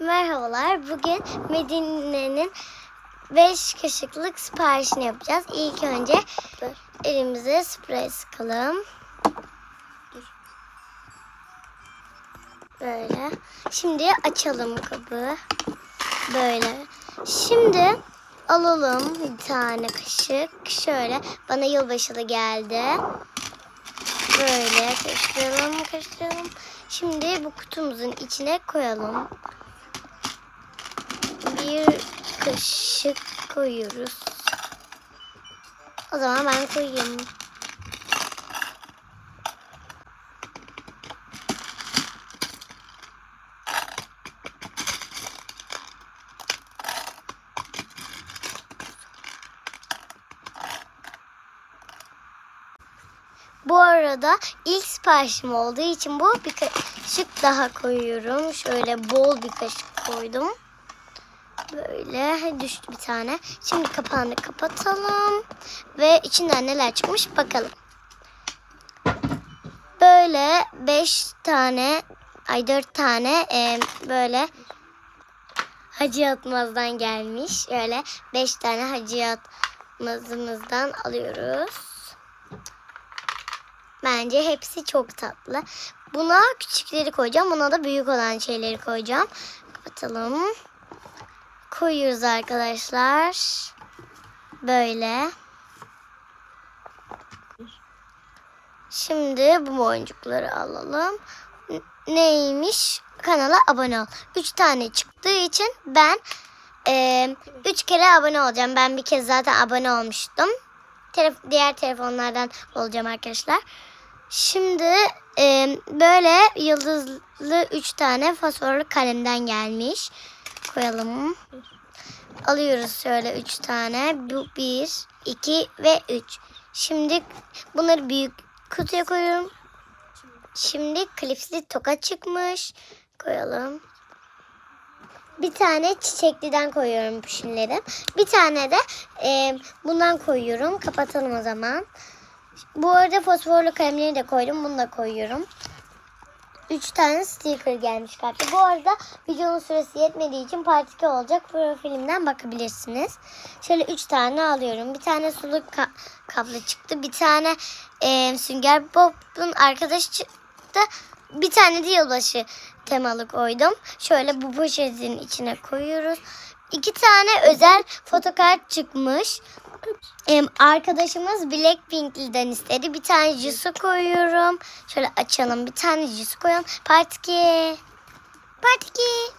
Merhabalar. Bugün Medine'nin 5 kaşıklık siparişini yapacağız. İlk önce elimize sprey sıkalım. Böyle. Şimdi açalım kabı. Böyle. Şimdi alalım bir tane kaşık. Şöyle. Bana yılbaşı da geldi. Böyle karıştıralım, karıştıralım. Şimdi bu kutumuzun içine koyalım. Bir kaşık koyuyoruz. O zaman ben koyayım. Bu arada ilk siparişim olduğu için bu bir kaşık daha koyuyorum. Şöyle bol bir kaşık koydum. Böyle düştü bir tane. Şimdi kapağını kapatalım. Ve içinden neler çıkmış bakalım. Böyle 5 tane ay 4 tane e, böyle Hacı Yatmaz'dan gelmiş. Öyle 5 tane Hacı Yatmaz'ımızdan alıyoruz. Bence hepsi çok tatlı. Buna küçükleri koyacağım. Buna da büyük olan şeyleri koyacağım. Kapatalım. Koyuyoruz arkadaşlar. Böyle. Şimdi bu boncukları alalım. Neymiş? Kanala abone ol. Üç tane çıktığı için ben eee, üç kere abone olacağım. Ben bir kez zaten abone olmuştum. Telef- diğer telefonlardan olacağım arkadaşlar. Şimdi e, böyle yıldızlı üç tane fosforlu kalemden gelmiş. Koyalım. Alıyoruz şöyle üç tane. Bu bir, iki ve üç. Şimdi bunları büyük kutuya koyuyorum. Şimdi klipsli toka çıkmış. Koyalım. Bir tane çiçekliden koyuyorum püşünleri. Bir tane de e, bundan koyuyorum. Kapatalım o zaman. Bu arada fosforlu kalemleri de koydum. Bunu da koyuyorum. 3 tane sticker gelmiş kartı. Bu arada videonun süresi yetmediği için part 2 olacak. Profilimden bakabilirsiniz. Şöyle 3 tane alıyorum. Bir tane suluk ka- kablo çıktı. Bir tane e, sünger bob'un arkadaşı çıktı. Bir tane de yılbaşı temalı koydum. Şöyle bu poşetin içine koyuyoruz. İki tane özel fotokart çıkmış. Em, arkadaşımız Blackpink'liden istedi. Bir tane Jisoo koyuyorum. Şöyle açalım. Bir tane Jisoo koyalım. Part 2. Part 2.